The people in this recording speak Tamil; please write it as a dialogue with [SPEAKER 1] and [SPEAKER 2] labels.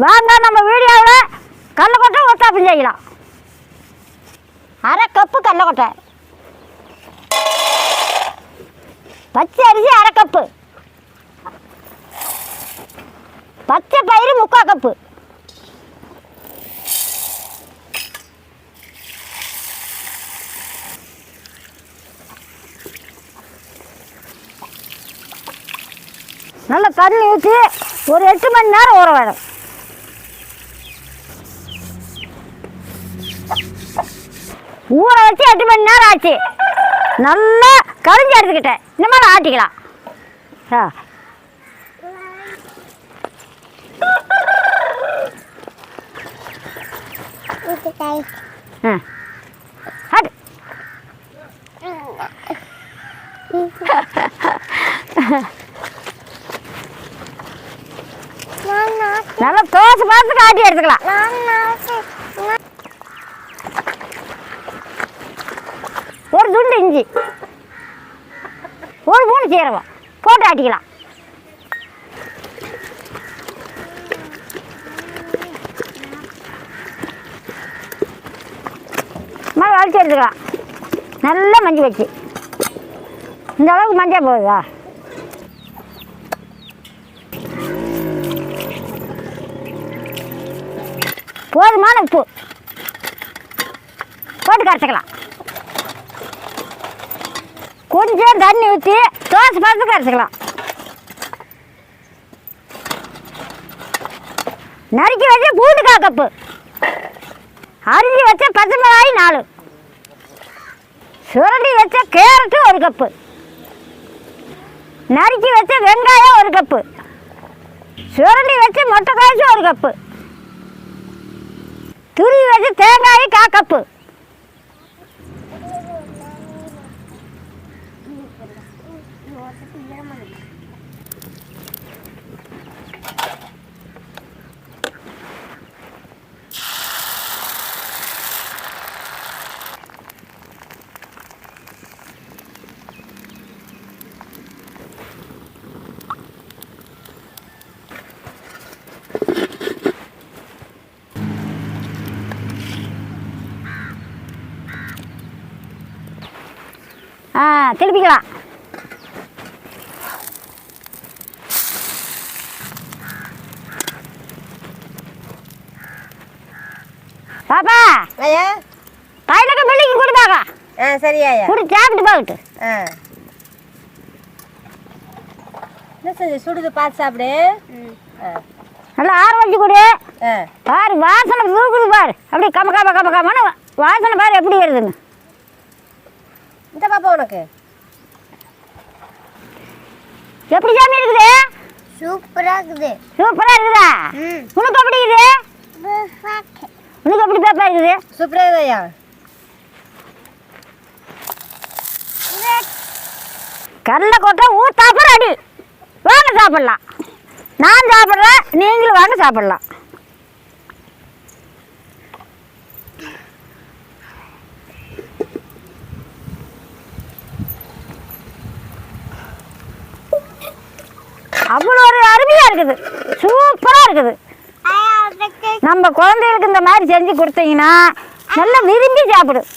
[SPEAKER 1] வாங்க நம்ம வீடியோவில் கள்ளக்கொட்டை ஒத்தாப்பம் செய்யலாம் அரை கப்பு கடலக்கொட்டை பச்சை அரிசி அரை கப்பு. பச்சை பயிறு முக்கால் கப்பு. நல்லா தண்ணி ஊற்றி ஒரு எட்டு மணி நேரம் ஊற வேணும் ஊற வச்சு எட்டு மணி நேரம் ஆச்சு. நல்லா கரிஞ்சு எடுத்துக்கிட்டேன். இந்த மாதிரி ஆட்டிக்கலாம். ஆ. ஆ. நல்லா தோசை பார்த்து ஆட்டி எடுத்துக்கலாம் ஒரு துண்டு இஞ்சி ஒரு மூணு சீரகம் போட்டு ஆட்டிக்கலாம். மழை வளர்ச்சி எடுத்துக்கலாம் நல்லா மஞ்சள் வச்சு. இந்த அளவுக்கு மஞ்சள் போகுதா? போதுமான உப்பு. போட்டு கரைச்சிக்கலாம். கொஞ்சம் தண்ணி ஊற்றி தோசை பார்த்து கரைச்சிக்கலாம். நறுக்கி வச்ச பூண்டு கப்பு. அரிஞ்சு வச்ச பச்சை மிளகாய் நாலு. சுரண்டி வச்ச கேரட்டு ஒரு கப்பு. நறுக்கி வச்ச வெங்காயம் ஒரு கப்பு. சுரண்டி வச்ச முட்டைக்காய்ச்சி ஒரு கப்பு. துருவி வச்ச தேங்காய் கா கப்பு. திருப்பிக்கலாம். பாப்பா
[SPEAKER 2] ஐயா.
[SPEAKER 1] கையிலக்க பிள்ளைக்கு கொடுப்பாங்க
[SPEAKER 2] ஆ சரி ஐயா.
[SPEAKER 1] குடி சாப்பிட்டு போகட்டு
[SPEAKER 2] ஆ. என்ன செஞ்சு சுடுது பார்த்து சாப்பிடு. ஆ.
[SPEAKER 1] நல்லா ஆற வச்சு கொடு.
[SPEAKER 2] ஆ.
[SPEAKER 1] பாரு வாசனை தூக்குது பாரு. அப்படியே கம கம கம கமன்னு வாசனை பாரு எப்படி வருதுன்னு.
[SPEAKER 2] இந்த பாப்பா உனக்கு.
[SPEAKER 1] எப்படி சாமி இருக்குது?
[SPEAKER 2] சூப்பராக இருக்குது.
[SPEAKER 1] சூப்பராக இருக்குதா? உனக்கு எப்படி இருக்குது? உனக்கு எப்படி பேப்பா இருக்குது?
[SPEAKER 2] சூப்பராக இருக்குது
[SPEAKER 1] கடலை கொட்டை ஊத்தாப்புற அடி. வாங்க சாப்பிட்லாம். நான் சாப்பிட்றேன் நீங்களும் வாங்க சாப்பிட்லாம். அவ்வளோ ஒரு அருமையாக இருக்குது. சூப்பராக இருக்குது. நம்ம குழந்தைகளுக்கு இந்த மாதிரி செஞ்சு கொடுத்தீங்கன்னா நல்லா விரும்பி சாப்பிடும்.